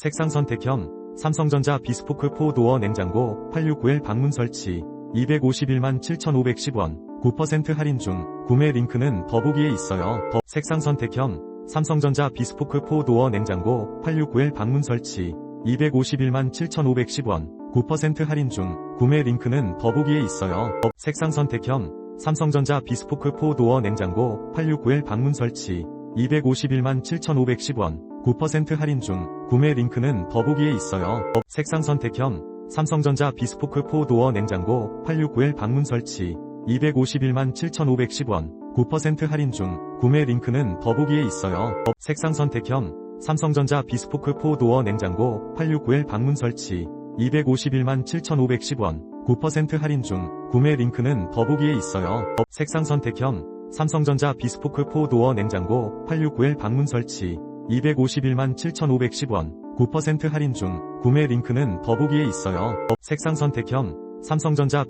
색상 선택형 삼성전자 비스포크 4도어 냉장고 869L 방문 설치 251만 7,510원 9% 할인 중 구매 링크는 더보기에 있어요. 더 색상 선택형 삼성전자 비스포크 4도어 냉장고 869L 방문 설치 251만 7,510원 9% 할인 중 구매 링크는 더보기에 있어요. 더 색상 선택형 삼성전자 비스포크 4도어 냉장고 869L 방문 설치 251만 7,510원 9% 할인 중 구매 링크는 더보기에 있어요. 더 색상 선택형 삼성전자 비스포크 4도어 냉장고 869L 방문 설치 251만 7,510원 9% 할인 중 구매 링크는 더보기에 있어요. 더 색상 선택형 삼성전자 비스포크 4도어 냉장고 869L 방문 설치 251만 7,510원 9% 할인 중 구매 링크는 더보기에 있어요. 더 색상 선택형 삼성전자 비스포크 4도어 냉장고 869L 방문 설치. 251만 7,510원. 9% 할인 중. 구매 링크는 더보기에 있어요. 더 색상 선택형. 삼성전자